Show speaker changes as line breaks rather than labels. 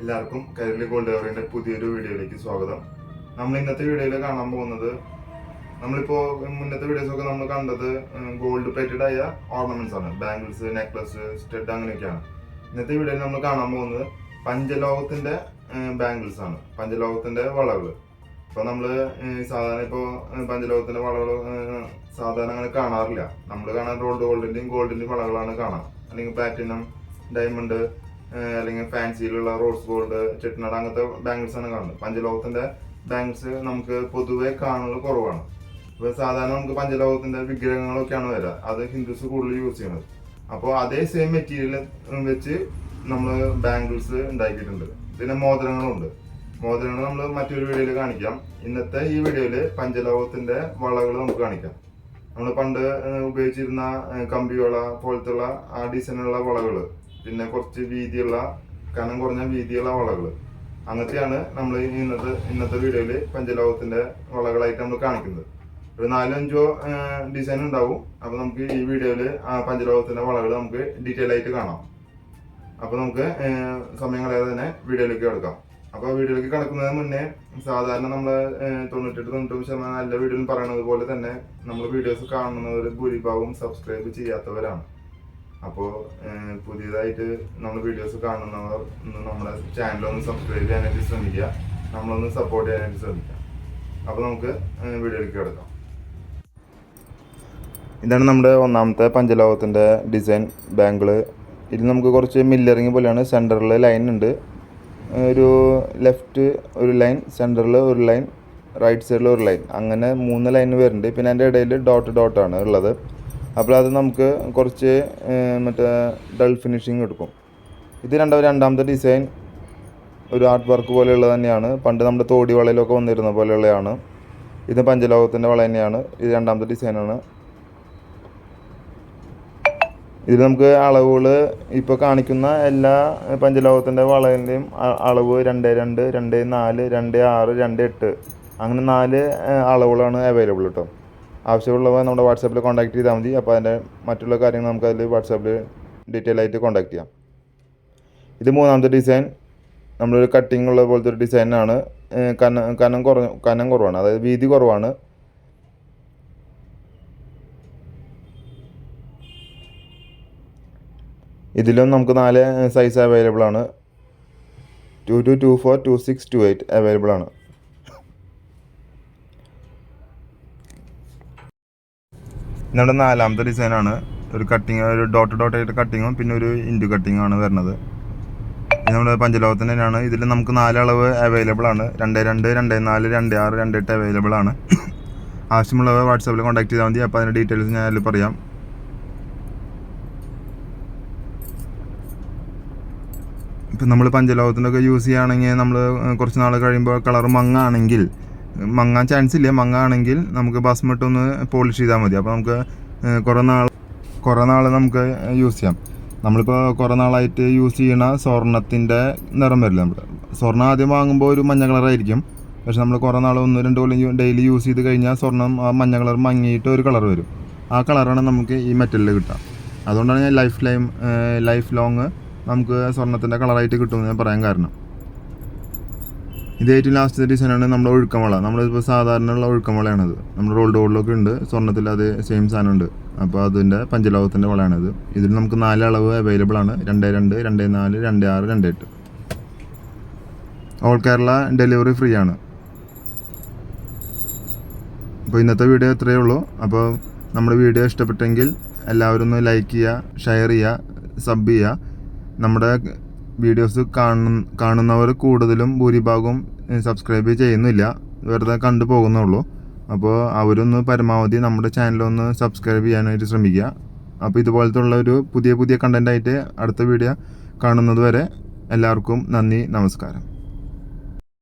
എല്ലാവർക്കും കരളി ഗോൾഡ് കവറിന്റെ പുതിയൊരു വീഡിയോയിലേക്ക് സ്വാഗതം. നമ്മൾ ഇന്നത്തെ വീഡിയോയിൽ കാണാൻ പോകുന്നത് നമ്മളിപ്പോ മുന്നത്തെ വീഡിയോസ് ഒക്കെ നമ്മൾ കണ്ടത് ഗോൾഡ് പ്ലേറ്റഡ് ആയ ഓർണമെന്റ്സ് ആണ്. ബാംഗിൾസ് നെക്ലസ് സ്റ്റഡ് അങ്ങനെയൊക്കെയാണ്. ഇന്നത്തെ വീഡിയോയിൽ നമ്മൾ കാണാൻ പോകുന്നത് പഞ്ചലോകത്തിന്റെ ബാംഗിൾസ് ആണ്. പഞ്ചലോകത്തിന്റെ വളകൾ ഇപ്പൊ നമ്മൾ സാധാരണ ഇപ്പോ ഏഹ്, പഞ്ചലോകത്തിന്റെ വളകൾ സാധാരണ അങ്ങനെ കാണാറില്ല. നമ്മൾ കാണാൻ റോൾഡ് ഗോൾഡിന്റെയും ഗോൾഡിന്റെയും വളകളാണ് കാണാം. അല്ലെങ്കിൽ പ്ലാറ്റിനം ഡയമണ്ട് അല്ലെങ്കിൽ ഫാൻസിയിലുള്ള റോസ് ഗോൾഡ് ചെട്ടിനാട് അങ്ങനത്തെ ബാങ്കിൾസ് ആണ് കാണുന്നത് പഞ്ചലോകത്തിന്റെ ബാങ്കിൾസ് നമുക്ക് പൊതുവെ കാണുന്നത് കുറവാണ്. അപ്പൊ സാധാരണ നമുക്ക് പഞ്ചലോകത്തിന്റെ വിഗ്രഹങ്ങളൊക്കെയാണ് വരിക. അത് ഹിന്ദുസ് കൂടുതൽ യൂസ് ചെയ്യുന്നത്. അപ്പോൾ അതേ സെയിം മെറ്റീരിയൽ വെച്ച് നമ്മൾ ബാങ്കിൾസ് ഉണ്ടാക്കിയിട്ടുണ്ട്. പിന്നെ മോതിരങ്ങളുണ്ട്. മോതിരങ്ങൾ നമ്മൾ മറ്റൊരു വീഡിയോയിൽ കാണിക്കാം. ഇന്നത്തെ ഈ വീഡിയോയിൽ പഞ്ചലോകത്തിന്റെ വളകൾ നമുക്ക് കാണിക്കാം. നമ്മൾ പണ്ട് ഉപയോഗിച്ചിരുന്ന കമ്പിവള പോലത്തുള്ള ആ ഡിസൈനുള്ള വളകൾ പിന്നെ കുറച്ച് വീതിയുള്ള കനം കുറഞ്ഞ വീതിയുള്ള വളകൾ അങ്ങനത്തെയാണ് നമ്മൾ ഇന്നത്തെ ഇന്നത്തെ വീഡിയോയിൽ പഞ്ചലോകത്തിന്റെ വളകളായിട്ട് നമ്മൾ കാണിക്കുന്നത്. ഒരു നാലോ അഞ്ചോ ഡിസൈൻ ഉണ്ടാവും. അപ്പൊ നമുക്ക് ഈ വീഡിയോയിൽ ആ പഞ്ചലോകത്തിന്റെ വളകൾ നമുക്ക് ഡീറ്റെയിൽ ആയിട്ട് കാണാം. അപ്പൊ നമുക്ക് സമയം കളയാതെ തന്നെ വീഡിയോയിലേക്ക് കിടക്കാം. അപ്പൊ വീഡിയോയിലേക്ക് കിടക്കുന്നതിന് മുന്നേ സാധാരണ നമ്മൾ തൊണ്ണൂറ്റെട്ട് തൊണ്ണൂറ്റൊമ്പത് ശതമാനം എല്ലാ വീഡിയോയിലും പറയുന്നത് പോലെ തന്നെ നമ്മൾ വീഡിയോസ് കാണുന്നവർ ഭൂരിഭാഗവും സബ്സ്ക്രൈബ് ചെയ്യാത്തവരാണ്. അപ്പോൾ പുതിയതായിട്ട് നമ്മൾ വീഡിയോസ് കാണുന്നവർ നമ്മുടെ ചാനൽ ഒന്ന് സബ്സ്ക്രൈബ് ചെയ്യാനായിട്ട് ശ്രമിക്കുക. നമ്മളൊന്ന് സപ്പോർട്ട് ചെയ്യാനായിട്ട് ശ്രമിക്കുക. അപ്പോൾ നമുക്ക് വീഡിയോയിലേക്ക് കിടക്കാം. ഇതാണ് നമ്മുടെ ഒന്നാമത്തെ പഞ്ചലോകത്തിന്റെ ഡിസൈൻ ബാങ്കിൾ ഇത് നമുക്ക് കുറച്ച് മില്ലറിങ് പോലെയാണ്. സെന്ററിൽ ലൈൻ ഉണ്ട്. ഒരു ലെഫ്റ്റ് ഒരു ലൈൻ സെന്ററിൽ ഒരു ലൈൻ റൈറ്റ് സൈഡിൽ ഒരു ലൈൻ അങ്ങനെ മൂന്ന് ലൈൻ വരുന്നുണ്ട്. പിന്നെ അതിന്റെ ഇടയിൽ ഡോട്ട് ഡോട്ടാണ് ഉള്ളത്. അപ്പോൾ അത് നമുക്ക് കുറച്ച് മറ്റേ ഡൾ ഫിനിഷിങ് എടുക്കും. ഇത് രണ്ടാമത് രണ്ടാമത്തെ ഡിസൈൻ ഒരു ആർട്ട് വർക്ക് പോലെയുള്ളത് തന്നെയാണ്. പണ്ട് നമ്മുടെ തോടി വളയിലൊക്കെ വന്നിരുന്ന പോലെയുള്ളതാണ് ഇത് പഞ്ചലോകത്തിന്റെ വള തന്നെയാണ്. ഇത് രണ്ടാമത്തെ ഡിസൈനാണ് ഇതിൽ നമുക്ക് അളവുകൾ ഇപ്പോൾ കാണിക്കുന്ന എല്ലാ പഞ്ചലോകത്തിന്റെ വളയിന്റെയും അളവ് രണ്ട് രണ്ട് രണ്ട് നാല് രണ്ട് ആറ് രണ്ട് എട്ട്. അങ്ങനെ നാല് അളവുകളാണ് അവൈലബിൾ കേട്ടോ ആവശ്യമുള്ളവ നമ്മുടെ വാട്സാപ്പിൽ കോൺടാക്ട് ചെയ്താൽ മതി. അപ്പോൾ അതിന്റെ മറ്റുള്ള കാര്യങ്ങൾ നമുക്ക് അതിൽ വാട്സാപ്പിൽ ഡീറ്റെയിൽ ആയിട്ട് കോൺടാക്ട് ചെയ്യാം. ഇത് മൂന്നാമത്തെ ഡിസൈൻ നമ്മളൊരു കട്ടിങ് ഉള്ള പോലത്തെ ഒരു ഡിസൈനാണ് കനം കനം കുറഞ്ഞ കനം കുറവാണ്. അതായത് വീതി കുറവാണ്. ഇതിലും നമുക്ക് നാല് സൈസ് അവൈലബിൾ ആണ്. Two two two four two six two eight available ആണ്. നമ്മുടെ നാലാമത്തെ ഡിസൈനാണ് ഒരു കട്ടിങ് ഒരു ഡോട്ട് ഡോട്ട് ആയിട്ട് കട്ടിങ്ങും പിന്നെ ഒരു ഇന്റു കട്ടിങ്ങും ആണ് വരുന്നത്. നമ്മുടെ പഞ്ചലോകത്തിന് തന്നെയാണ്. ഇതിൽ നമുക്ക് നാലളവ് അവൈലബിൾ ആണ്. രണ്ട് രണ്ട് രണ്ട് നാല് രണ്ട് ആറ് രണ്ട് എട്ട് അവൈലബിൾ ആണ്. ആവശ്യമുള്ളവ വാട്സാപ്പിൽ കോൺടാക്ട് ചെയ്താൽ മതി. അപ്പോൾ അതിന്റെ ഡീറ്റെയിൽസ് ഞാൻ അതിൽ പറയാം. ഇപ്പം നമ്മൾ പഞ്ചലോകത്തിനൊക്കെ യൂസ് ചെയ്യുകയാണെങ്കിൽ നമ്മൾ കുറച്ച് നാൾ കഴിയുമ്പോൾ കളർ മങ്ങാണെങ്കിൽ മങ്ങാൻ ചാൻസ് ഇല്ല. മങ്ങാണെങ്കിൽ നമുക്ക് ബസ്മട്ട് ഒന്ന് പോളിഷ് ചെയ്താൽ മതി. അപ്പോൾ നമുക്ക് കുറേ നാൾ കുറേ നാൾ നമുക്ക് യൂസ് ചെയ്യാം. നമ്മളിപ്പോൾ കുറേ നാളായിട്ട് യൂസ് ചെയ്യണ സ്വർണത്തിന്റെ നിറം വരില്ല നമ്മൾ സ്വർണം ആദ്യം വാങ്ങുമ്പോൾ ഒരു മഞ്ഞ കളറായിരിക്കും പക്ഷെ നമ്മൾ കുറേ നാൾ ഒന്ന് രണ്ട് കൊല്ലം ഡെയിലി യൂസ് ചെയ്ത് കഴിഞ്ഞാൽ സ്വർണം ആ മഞ്ഞ കളർ മങ്ങിയിട്ട് ഒരു കളർ വരും. ആ കളറാണ് നമുക്ക് ഈ മെറ്റലിൽ കിട്ടുക അതുകൊണ്ടാണ് ഞാൻ ലൈഫ് ലൈം ലൈഫ് ലോങ് നമുക്ക് സ്വർണത്തിന്റെ കളറായിട്ട് കിട്ടുമെന്ന് ഞാൻ പറയാൻ കാരണം. ഇത് ഏറ്റവും ലാസ്റ്റ് ഡിസൈനാണ് നമ്മുടെ ഒഴുക്കമള നമ്മളിപ്പോൾ സാധാരണ ഉള്ള ഒഴുക്കമളയാണത് നമ്മുടെ റോൾഡ് ഗോൾഡിലൊക്കെ ഉണ്ട്. സ്വർണത്തിൽ അത് സെയിം സാധനം ഉണ്ട്. അപ്പോൾ അതിന്റെ പഞ്ചലോകത്തിന്റെ വളയാണിത്. ഇതിൽ നമുക്ക് നാല് അളവ് അവൈലബിൾ ആണ്. രണ്ട് രണ്ട് രണ്ട് നാല് രണ്ട് ആറ് രണ്ട് എട്ട്. ഓൾ കേരള ഡെലിവറി ഫ്രീ ആണ്. അപ്പോൾ ഇന്നത്തെ വീഡിയോ ഇത്രയേ ഉള്ളൂ. അപ്പോൾ നമ്മുടെ വീഡിയോ ഇഷ്ടപ്പെട്ടെങ്കിൽ എല്ലാവരും ഒന്ന് ലൈക്ക് ചെയ്യുക ഷെയർ ചെയ്യുക സബ് ചെയ്യുക. നമ്മുടെ വീഡിയോസ് കാണുന്ന കാണുന്നവർ കൂടുതലും ഭൂരിഭാഗവും സബ്സ്ക്രൈബ് ചെയ്യുന്നില്ല. വെറുതെ കണ്ടു പോകുന്നുള്ളൂ. അപ്പോൾ അവരൊന്ന് പരമാവധി നമ്മുടെ ചാനലൊന്ന് സബ്സ്ക്രൈബ് ചെയ്യാനായിട്ട് ശ്രമിക്കുക. അപ്പോൾ ഇതുപോലത്തെ ഉള്ള ഒരു പുതിയ പുതിയ കണ്ടന്റായിട്ട് അടുത്ത വീഡിയോ കാണുന്നത് വരെ എല്ലാവർക്കും നന്ദി നമസ്കാരം.